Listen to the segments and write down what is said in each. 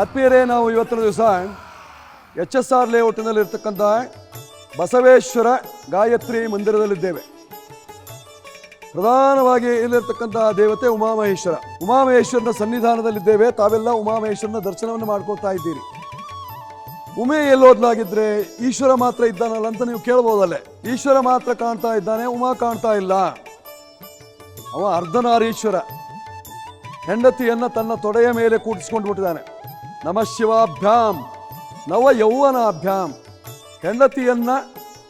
ಆತ್ಮೀಯರೇ ನಾವು ಇವತ್ತಿನ ದಿವಸ ಎಚ್ ಎಸ್ ಆರ್ ಲೇಔಟ್ನಲ್ಲಿ ಇರ್ತಕ್ಕಂಥ ಬಸವೇಶ್ವರ ಗಾಯತ್ರಿ ಮಂದಿರದಲ್ಲಿದ್ದೇವೆ. ಪ್ರಧಾನವಾಗಿ ಇಲ್ಲಿರ್ತಕ್ಕಂಥ ದೇವತೆ ಉಮಾಮಹೇಶ್ವರ. ಉಮಾಮಹೇಶ್ವರನ ಸನ್ನಿಧಾನದಲ್ಲಿದ್ದೇವೆ. ತಾವೆಲ್ಲ ಉಮಾಮಹೇಶ್ವರನ ದರ್ಶನವನ್ನು ಮಾಡ್ಕೊಳ್ತಾ ಇದ್ದೀರಿ. ಉಮೆ ಎಲ್ಲೋದ್ಲಾಗಿದ್ರೆ ಈಶ್ವರ ಮಾತ್ರ ಇದ್ದಾನಲ್ಲ ಅಂತ ನೀವು ಕೇಳ್ಬೋದಲ್ಲೇ. ಈಶ್ವರ ಮಾತ್ರ ಕಾಣ್ತಾ ಇದ್ದಾನೆ, ಉಮಾ ಕಾಣ್ತಾ ಇಲ್ಲ. ಅವ ಅರ್ಧನಾರೀಶ್ವರ. ಹೆಂಡತಿಯನ್ನ ತನ್ನ ತೊಡೆಯ ಮೇಲೆ ಕೂಡಿಸ್ಕೊಂಡು ಬಿಟ್ಟಿದ್ದಾನೆ. ನಮ ಶಿವಾಭ್ಯಾಂ, ನವ ಯೌವನಾಭ್ಯಾಂ. ಹೆಂಡತಿಯನ್ನ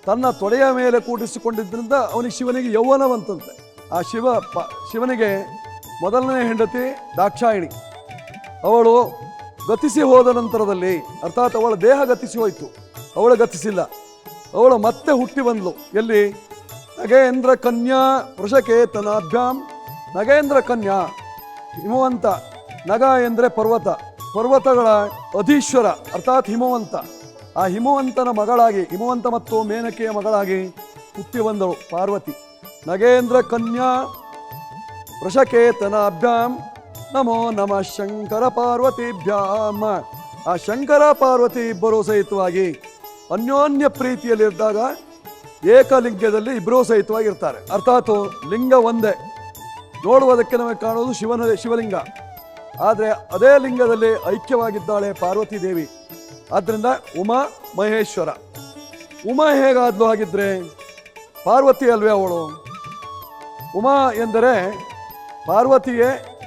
ತನ್ನ ತೊಡೆಯ ಮೇಲೆ ಕೂಡಿಸಿಕೊಂಡಿದ್ದರಿಂದ ಅವನಿಗೆ ಶಿವನಿಗೆ ಯೌವನವಂತಂತೆ. ಆ ಶಿವ ಶಿವನಿಗೆ ಮೊದಲನೇ ಹೆಂಡತಿ ದಾಕ್ಷಾಯಿಣಿ. ಅವಳು ಗತಿಸಿ ಹೋದ ನಂತರದಲ್ಲಿ ಅರ್ಥಾತ್ ಅವಳ ದೇಹ ಗತಿಸಿ ಹೋಯಿತು. ಅವಳು ಗತಿಸಿಲ್ಲ. ಅವಳು ಮತ್ತೆ ಹುಟ್ಟಿ ಬಂದ್ಲು. ಎಲ್ಲಿ? ನಗೇಂದ್ರ ಕನ್ಯಾ ವೃಷಕೇತನಾಭ್ಯಾಂ. ನಗೇಂದ್ರ ಕನ್ಯಾ ಹಿಮವಂತ. ನಗ ಎಂದರೆ ಪರ್ವತ. ಪರ್ವತಗಳ ಅಧೀಶ್ವರ, ಅರ್ಥಾತ್ ಹಿಮವಂತ. ಆ ಹಿಮವಂತನ ಮಗಳಾಗಿ, ಹಿಮವಂತ ಮತ್ತು ಮೇನಕೆಯ ಮಗಳಾಗಿ ಹುಟ್ಟಿ ಬಂದಳು ಪಾರ್ವತಿ. ನಗೇಂದ್ರ ಕನ್ಯಾ ವೃಷಕೇತನಾಭ್ಯಾಂ. ನಮೋ ನಮ ಶಂಕರ ಪಾರ್ವತಿಭ್ಯಾಂ ಆ ಶಂಕರ ಪಾರ್ವತಿ ಇಬ್ಬರೂ ಸಹಿತವಾಗಿ ಅನ್ಯೋನ್ಯ ಪ್ರೀತಿಯಲ್ಲಿದ್ದಾಗ ಏಕಲಿಂಗದಲ್ಲಿ ಇಬ್ಬರೂ ಸಹಿತವಾಗಿರ್ತಾರೆ. ಅರ್ಥಾತ್ ಲಿಂಗ ಒಂದೇ. ನೋಡುವುದಕ್ಕೆ ನಮಗೆ ಕಾಣುವುದು ಶಿವನ ಶಿವಲಿಂಗ. ಆದರೆ ಅದೇ ಲಿಂಗದಲ್ಲಿ ಐಕ್ಯವಾಗಿದ್ದಾಳೆ ಪಾರ್ವತಿ ದೇವಿ. ಆದ್ದರಿಂದ ಉಮಾ ಮಹೇಶ್ವರ. ಉಮಾ ಹೇಗಾದ್ಲು ಹಾಗಿದ್ರೆ ಪಾರ್ವತಿ ಅಲ್ವೇ ಅವಳು? ಉಮಾ ಎಂದರೆ ಪಾರ್ವತಿಯೇ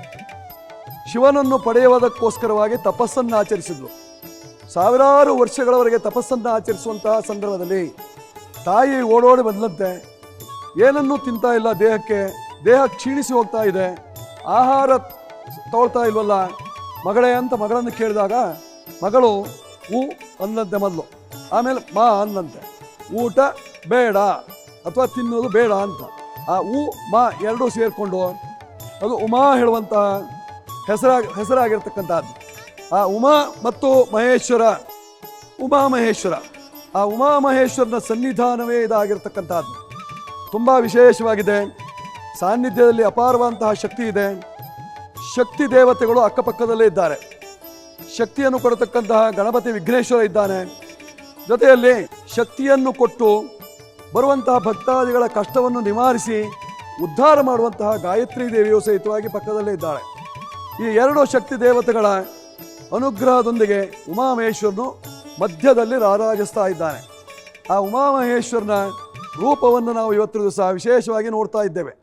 ಶಿವನನ್ನು ಪಡೆಯುವುದಕ್ಕೋಸ್ಕರವಾಗಿ ತಪಸ್ಸನ್ನು ಆಚರಿಸಿದ್ಲು ಸಾವಿರಾರು ವರ್ಷಗಳವರೆಗೆ ತಪಸ್ಸನ್ನು ಆಚರಿಸುವಂತಹ ಸಂದರ್ಭದಲ್ಲಿ ತಾಯಿ ಓಡೋಡಿ ಬಂದಂತೆ, ಏನನ್ನೂ ತಿಂತಾ ಇಲ್ಲ ದೇಹಕ್ಕೆ, ದೇಹ ಕ್ಷೀಣಿಸಿ ಹೋಗ್ತಾ ಇದೆ, ಆಹಾರ ತಗೊಳ್ತಾ ಇಲ್ವಲ್ಲ, ಮಗಳೇ ಅಂತ ಮಗಳನ್ನು ಕೇಳಿದಾಗ, ಮಗಳು ಊ ಅಂದಂತೆ ಮೊದಲು, ಆಮೇಲೆ ಮಾ ಅಂದಂತೆ ಊಟ ಬೇಡ ಅಥವಾ ತಿನ್ನೋದು ಬೇಡ ಅಂತ. ಆ ಊ, ಮಾ ಎರಡೂ ಸೇರಿಕೊಂಡು ಅದು ಉಮಾ ಹೇಳುವಂಥ ಹೆಸರಾ, ಹೆಸರಾಗಿರ್ತಕ್ಕಂಥದ್ದು. ಆ ಉಮಾ ಮತ್ತು ಮಹೇಶ್ವರ, ಉಮಾ ಮಹೇಶ್ವರ. ಆ ಉಮಾ ಮಹೇಶ್ವರನ ಸನ್ನಿಧಾನವೇ ಇದಾಗಿರ್ತಕ್ಕಂಥದ್ದು. ತುಂಬ ವಿಶೇಷವಾಗಿದೆ. ಸಾನ್ನಿಧ್ಯದಲ್ಲಿ ಅಪಾರವಾದಂತಹ ಶಕ್ತಿ ಇದೆ. ಶಕ್ತಿ ದೇವತೆಗಳು ಅಕ್ಕಪಕ್ಕದಲ್ಲೇ ಇದ್ದಾರೆ. ಶಕ್ತಿಯನ್ನು ಕೊಡತಕ್ಕಂತಹ ಗಣಪತಿ ವಿಘ್ನೇಶ್ವರ ಇದ್ದಾನೆ. ಜೊತೆಯಲ್ಲಿ ಶಕ್ತಿಯನ್ನು ಕೊಟ್ಟು ಬರುವಂತಹ ಭಕ್ತಾದಿಗಳ ಕಷ್ಟವನ್ನು ನಿವಾರಿಸಿ ಉದ್ಧಾರ ಮಾಡುವಂತಹ ಗಾಯತ್ರಿ ದೇವಿಯು ಸಹಿತವಾಗಿ ಪಕ್ಕದಲ್ಲೇ ಇದ್ದಾಳೆ. ಈ ಎರಡು ಶಕ್ತಿ ದೇವತೆಗಳ ಅನುಗ್ರಹದೊಂದಿಗೆ ಉಮಾಮಹೇಶ್ವರನು ಮಧ್ಯದಲ್ಲಿ ರಾರಾಜಿಸ್ತಾ ಇದ್ದಾನೆ. ಆ ಉಮಾಮಹೇಶ್ವರನ ರೂಪವನ್ನು ನಾವು ಇವತ್ತಿನ ದಿವಸ ವಿಶೇಷವಾಗಿ ನೋಡ್ತಾ ಇದ್ದೇವೆ.